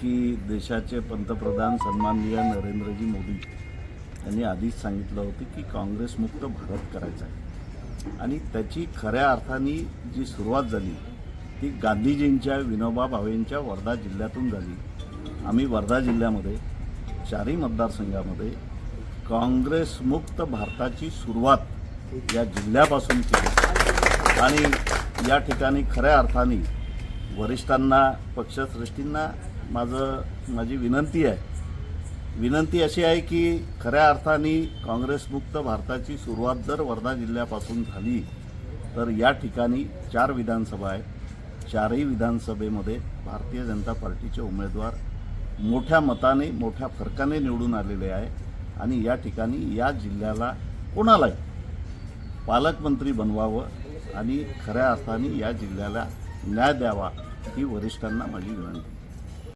की देशाचे पंतप्रधान सन्माननीय नरेंद्रजी मोदी यांनी आधीच सांगितलं होतं की काँग्रेसमुक्त भारत करायचा आहे. आणि त्याची खऱ्या अर्थाने जी सुरुवात झाली ती गांधीजींच्या विनोबा भावेंच्या वर्धा जिल्ह्यातून झाली. आम्ही वर्धा जिल्ह्यामध्ये चारही मतदारसंघामध्ये काँग्रेसमुक्त भारताची सुरुवात या जिल्ह्यापासून केली. आणि या ठिकाणी खऱ्या अर्थाने वरिष्ठांना पक्षश्रेष्ठींना माझं माझी विनंती आहे. विनंती अशी आहे की खऱ्या अर्थाने काँग्रेसमुक्त भारताची सुरुवात जर वर्धा जिल्ह्यापासून झाली तर या ठिकाणी चार विधानसभा आहेत. चारही विधानसभेमध्ये भारतीय जनता पार्टीचे उमेदवार मोठ्या मताने मोठ्या फरकाने निवडून आलेले आहे आणि या ठिकाणी या जिल्ह्याला कोणालाही पालकमंत्री बनवावं आणि खऱ्या अर्थाने या जिल्ह्याला न्याय द्यावा ही वरिष्ठांना माझी विनंती